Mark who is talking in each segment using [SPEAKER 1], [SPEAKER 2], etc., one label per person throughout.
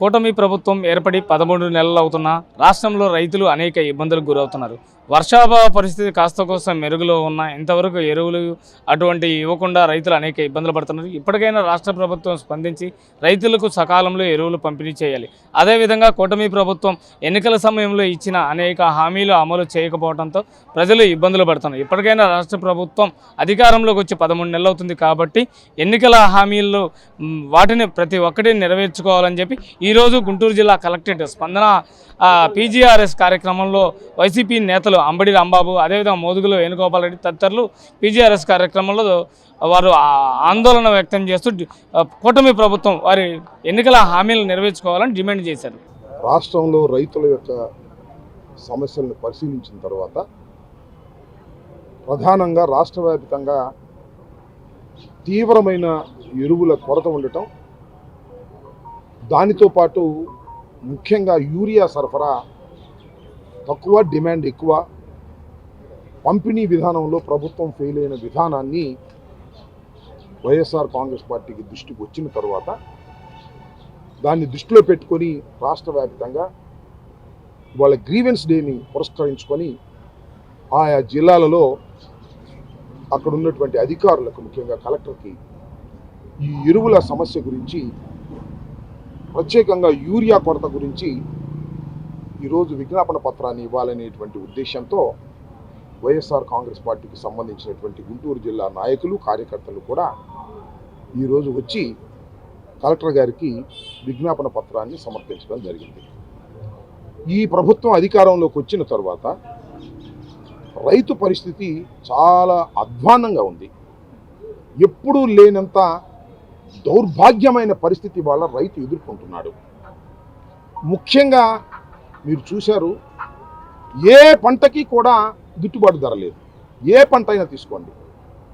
[SPEAKER 1] కూటమి ప్రభుత్వం ఏర్పడి పదమూడు నెలలు అవుతున్నా రాష్ట్రంలో రైతులు అనేక ఇబ్బందులకు గురవుతున్నారు. వర్షాభావ పరిస్థితి కాస్త కోసం మెరుగులో ఉన్న ఇంతవరకు ఎరువులు అటువంటి ఇవ్వకుండా రైతులు అనేక ఇబ్బందులు పడుతున్నారు. ఇప్పటికైనా రాష్ట్ర ప్రభుత్వం స్పందించి రైతులకు సకాలంలో ఎరువులు పంపిణీ చేయాలి. అదేవిధంగా కూటమి ప్రభుత్వం ఎన్నికల సమయంలో ఇచ్చిన అనేక హామీలు అమలు చేయకపోవడంతో ప్రజలు ఇబ్బందులు పడుతున్నారు. ఇప్పటికైనా రాష్ట్ర ప్రభుత్వం అధికారంలోకి వచ్చి పదమూడు నెలలు అవుతుంది కాబట్టి ఎన్నికల హామీల్లో వాటిని ప్రతి ఒక్కటి నెరవేర్చుకోవాలని చెప్పి ఈరోజు గుంటూరు జిల్లా కలెక్టరేట్ స్పందన పీజీఆర్ఎస్ కార్యక్రమంలో వైసీపీ నేతలు అంబడి రాంబాబు అదేవిధంగా మోదుగులో వేణుగోపాల్ రెడ్డి తదితరులు పీజీఆర్ఎస్ కార్యక్రమంలో వారు ఆందోళన వ్యక్తం చేస్తూ కూటమి ప్రభుత్వం వారి ఎన్నికల హామీలు నెరవేర్చుకోవాలని డిమాండ్ చేశారు.
[SPEAKER 2] రాష్ట్రంలో రైతుల యొక్క సమస్యలను పరిశీలించిన తర్వాత ప్రధానంగా రాష్ట్ర వ్యాప్తంగా తీవ్రమైన ఎరువుల కొరత ఉండటం దానితో పాటు ముఖ్యంగా యూరియా సరఫరా తక్కువ డిమాండ్ ఎక్కువ పంపిణీ విధానంలో ప్రభుత్వం ఫెయిల్ అయిన విధానాన్ని వైఎస్ఆర్ కాంగ్రెస్ పార్టీకి దృష్టికి వచ్చిన తర్వాత దాన్ని దృష్టిలో పెట్టుకొని రాష్ట్ర వ్యాప్తంగా వాళ్ళ గ్రీవెన్స్ డేని పురస్కరించుకొని ఆయా జిల్లాలలో అక్కడ ఉన్నటువంటి అధికారులకు ముఖ్యంగా కలెక్టర్కి ఈ ఎరువుల సమస్య గురించి ప్రత్యేకంగా యూరియా కొరత గురించి ఈరోజు విజ్ఞాపన పత్రాన్ని ఇవ్వాలనేటువంటి ఉద్దేశంతో వైఎస్ఆర్ కాంగ్రెస్ పార్టీకి సంబంధించినటువంటి గుంటూరు జిల్లా నాయకులు కార్యకర్తలు కూడా ఈరోజు వచ్చి కలెక్టర్ గారికి విజ్ఞాపన పత్రాన్ని సమర్పించడం జరిగింది. ఈ ప్రభుత్వం అధికారంలోకి వచ్చిన తర్వాత రైతు పరిస్థితి చాలా అధ్వాన్నంగా ఉంది. ఎప్పుడూ లేనంత దౌర్భాగ్యమైన పరిస్థితి వాళ్ళ రైతు ఎదుర్కొంటున్నాడు. ముఖ్యంగా మీరు చూశారు ఏ పంటకి కూడా గిట్టుబాటు ధర లేదు. ఏ పంట అయినా తీసుకోండి.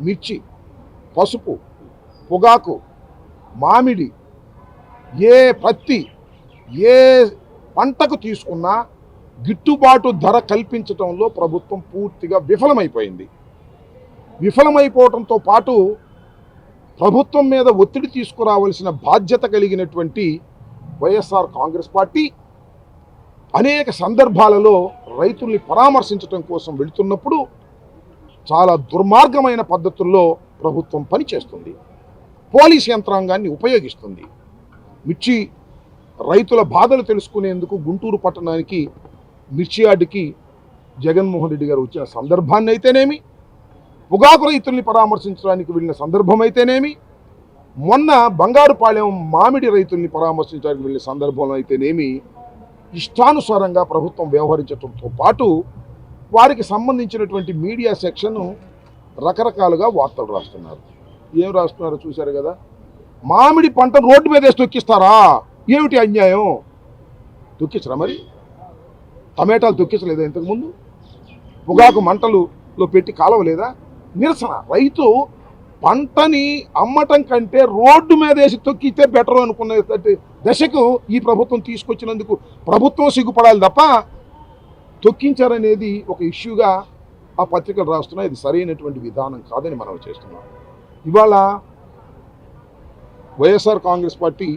[SPEAKER 2] మిర్చి పసుపు పొగాకు మామిడి ఏ పత్తి ఏ పంటకు తీసుకున్నా గిట్టుబాటు ధర కల్పించడంలో ప్రభుత్వం పూర్తిగా విఫలమైపోయింది. విఫలమైపోవడంతో పాటు ప్రభుత్వం మీద ఒత్తిడి తీసుకురావాల్సిన బాధ్యత కలిగినటువంటి వైఎస్ఆర్ కాంగ్రెస్ పార్టీ అనేక సందర్భాలలో రైతుల్ని పరామర్శించడం కోసం వెళుతున్నప్పుడు చాలా దుర్మార్గమైన పద్ధతుల్లో ప్రభుత్వం పనిచేస్తుంది. పోలీస్ యంత్రాంగాన్ని ఉపయోగిస్తుంది. మిర్చి రైతుల బాధలు తెలుసుకునేందుకు గుంటూరు పట్టణానికి మిర్చి యార్డుకి జగన్మోహన్ రెడ్డి గారు వచ్చిన సందర్భాన్ని అయితేనేమి పొగాకు రైతుల్ని పరామర్శించడానికి వెళ్ళిన సందర్భం అయితేనేమి మొన్న బంగారుపాలెం మామిడి రైతుల్ని పరామర్శించడానికి వెళ్ళిన సందర్భంలో అయితేనేమి ఇష్టానుసారంగా ప్రభుత్వం వ్యవహరించడంతో పాటు వారికి సంబంధించినటువంటి మీడియా సెక్షన్ రకరకాలుగా వార్తలు రాస్తున్నారు. ఏం రాస్తున్నారో చూశారు కదా? మామిడి పంట రోడ్డు మీద వేసి తొక్కిస్తారా? ఏమిటి అన్యాయం? తొక్కించరా మరి? టమాటాలు తొక్కించలేదా ఇంతకుముందు పొగాకు మంటలులో పెట్టి కాలవలేదా? నిరసన. రైతు పంటని అమ్మటం కంటే రోడ్డు మీద వేసి తొక్కితే బెటర్ అనుకునే దశకు ఈ ప్రభుత్వం తీసుకొచ్చినందుకు ప్రభుత్వం సిగ్గుపడాలి తప్ప తొక్కించారనేది ఒక ఇష్యూగా ఆ పత్రికలు రాస్తున్నాయి. ఇది సరైనటువంటి విధానం కాదని మనం చేస్తున్నాం. ఇవాళ వైఎస్ఆర్ కాంగ్రెస్ పార్టీ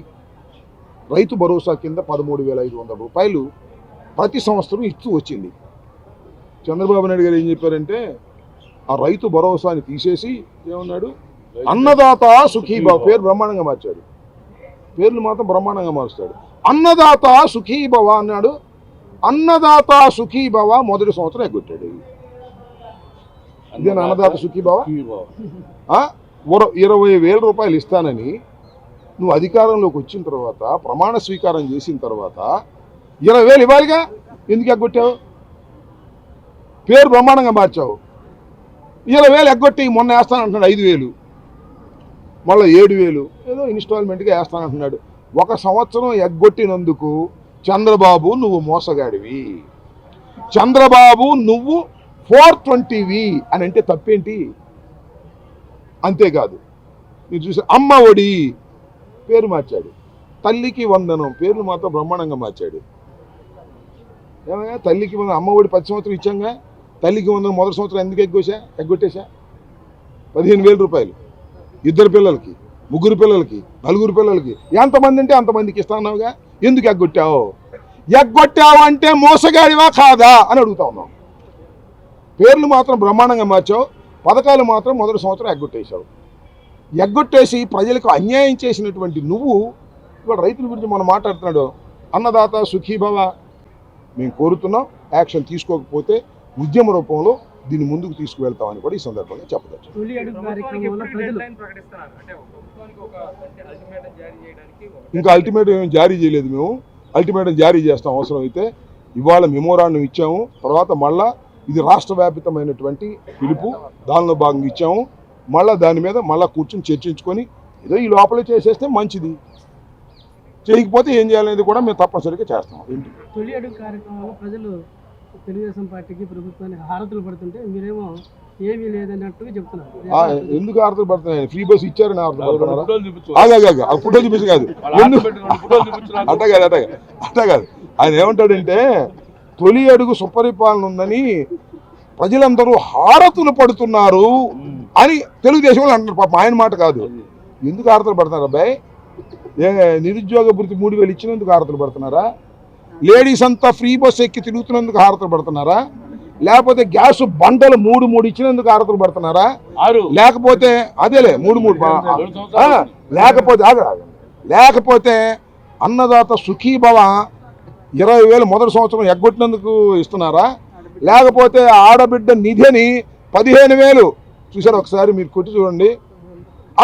[SPEAKER 2] రైతు భరోసా కింద పదమూడు వేల ఐదు వందల రూపాయలు ప్రతి సంవత్సరం ఇస్తూ వచ్చింది. చంద్రబాబు నాయుడు గారు ఏం చెప్పారంటే ఆ రైతు భరోసాని తీసేసి ఏమన్నాడు? అన్నదాత సుఖీభావ పేరు బ్రహ్మాండంగా మార్చాడు. పేర్లు మాత్రం బ్రహ్మాండంగా మారుస్తాడు. అన్నదాత సుఖీభవ అన్నాడు. అన్నదాత సుఖీభవ మొదటి సంవత్సరం ఎగ్గొట్టాడు. ఇదేనా అన్నదాత సుఖీభవ ఇరవై వేల రూపాయలు ఇస్తానని నువ్వు అధికారంలోకి వచ్చిన తర్వాత ప్రమాణ స్వీకారం చేసిన తర్వాత ఇరవై వేలు ఇవ్వాలిగా? ఎందుకు ఎగ్గొట్టావు? పేరు బ్రహ్మాండంగా మార్చావు. ఇరవై వేలు ఎగ్గొట్టి మొన్న వేస్తానంటున్నాడు ఐదు వేలు. మళ్ళీ ఏడు వేలు. ఏదో ఇన్స్టాల్మెంట్గా వేస్తానంటున్నాడు. ఒక సంవత్సరం ఎగ్గొట్టినందుకు చంద్రబాబు నువ్వు మోసగాడివి. చంద్రబాబు నువ్వు ఫోర్ ట్వంటీవి అని అంటే తప్పేంటి? అంతేకాదు. మీరు చూసి అమ్మ ఒడి పేరు మార్చాడు. తల్లికి వందనం పేర్లు మాత్రం బ్రహ్మాండంగా మార్చాడు. ఏమయ్యా? తల్లికి వందనం అమ్మ ఒడి పది సంవత్సరం ఇచ్చాంగా? తల్లికి వందనం మొదటి సంవత్సరం ఎందుకు ఎగ్గొసా ఎగ్గొట్టేశా పదిహేను వేల రూపాయలు. ఇద్దరు పిల్లలకి ముగ్గురు పిల్లలకి నలుగురు పిల్లలకి. ఎంతమంది అంటే అంతమందికి ఇస్తాన్నావుగా ఎందుకు ఎగ్గొట్టావు ఎగ్గొట్టావు అంటే మోసగాడివా కాదా? అని అడుగుతా ఉన్నాం పేర్లు మాత్రం బ్రహ్మాండంగా మార్చావు. పథకాలు మాత్రం మొదటి సంవత్సరం ఎగ్గొట్టేశావు ఎగ్గొట్టేసి ప్రజలకు అన్యాయం చేసినటువంటి నువ్వు ఇవాళ రైతుల గురించి మనం మాట్లాడుతున్నాడు. అన్నదాత సుఖీభవ. మేము కోరుతున్నాం. యాక్షన్ తీసుకోకపోతే ఉద్యమ రూపంలో దీన్ని ముందుకు తీసుకువెళ్తామని కూడా ఈ సందర్భంగా
[SPEAKER 3] ప్రజలు
[SPEAKER 2] ఇంకా అల్టిమేటం ఏం జారీ చేయలేదు మేము. అల్టిమేటం జారీ చేస్తాం అవసరం అయితే ఇవాళ మెమోరాండం ఇచ్చాము. తర్వాత మళ్ళా ఇది రాష్ట్ర వ్యాపితమైనటువంటి పిలుపు. దానిలో భాగంగా ఇచ్చాము. మళ్ళా దాని మీద మళ్ళా కూర్చొని చర్చించుకొని ఏదో ఈ లోపలే చేసేస్తే మంచిది. చేయకపోతే ఏం చేయాలనేది కూడా మేము తప్పనిసరిగా చేస్తాం. ఏంటి
[SPEAKER 3] తెలుగుదేశం పార్టీకి ప్రభుత్వానికి హారతులు పడుతుంటే మీరేమో ఏమీ లేదన్నట్టుగా చెప్తున్నారు.
[SPEAKER 2] ఆ, ఎందుకు ఆర్డర్ పడుతున్నాయి? ఫ్రీ బస్ ఆర్డర్ ఆగాగా ఆ ఫోటో చూపించి. కాదు. అట్ట కాదు అట్ట కాదు అట్ట కాదు. ఆయన ఏమంటాడంటే తొలి అడుగు సుపరిపాలన ఉందని ప్రజలందరూ హారతులు పడుతున్నారు అని తెలుగుదేశం వాళ్ళు అంటున్నారు. పాపం ఆయన మాట కాదు. ఎందుకు హారతులు పడుతున్నారు అబ్బాయి? ఏ నిరుద్యోగ భృతి మూడు వేలు ఇచ్చినందుకు హారతులు పడుతున్నారా? లేడీస్ అంతా ఫ్రీ బస్ ఎక్కి తిరుగుతున్నందుకు హారతులు పడుతున్నారా? లేకపోతే గ్యాస్ బండలు మూడు మూడు ఇచ్చినందుకు హారతులు పడుతున్నారా? లేకపోతే అదేలే మూడు మూడు. లేకపోతే. లేకపోతే అన్నదాత సుఖీభవ ఇరవై వేలు మొదటి సంవత్సరం ఎగ్గొట్టినందుకు ఇస్తున్నారా? లేకపోతే ఆడబిడ్డ నిధిని పదిహేను వేలు. చూసారు ఒకసారి మీరు కొట్టి చూడండి.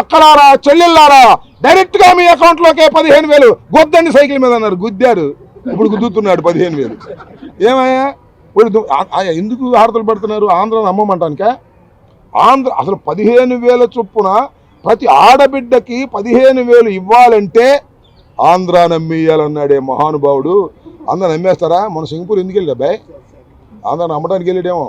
[SPEAKER 2] అక్కలారా చెల్లెళ్ళారా డైరెక్ట్గా మీ అకౌంట్ లోకే పదిహేను వేలు. గొద్దండి సైకిల్ మీద అన్నారు గుద్దారు. ఇప్పుడు గుద్దుతున్నాడు పదిహేను వేలు. ఏమయ్యా? ఇప్పుడు ఎందుకు హారతలు పడుతున్నారు? ఆంధ్రాని అమ్మమంటానికా? ఆంధ్ర అసలు పదిహేను వేల చొప్పున ప్రతి ఆడబిడ్డకి పదిహేను వేలు ఇవ్వాలంటే ఆంధ్ర నమ్మేయాలన్నాడే మహానుభావుడు. అందరు నమ్మేస్తారా? మన సింగపూర్ ఎందుకు వెళ్ళాబాయ్ ఆంధ్ర నమ్మడానికి వెళ్ళాడేమో.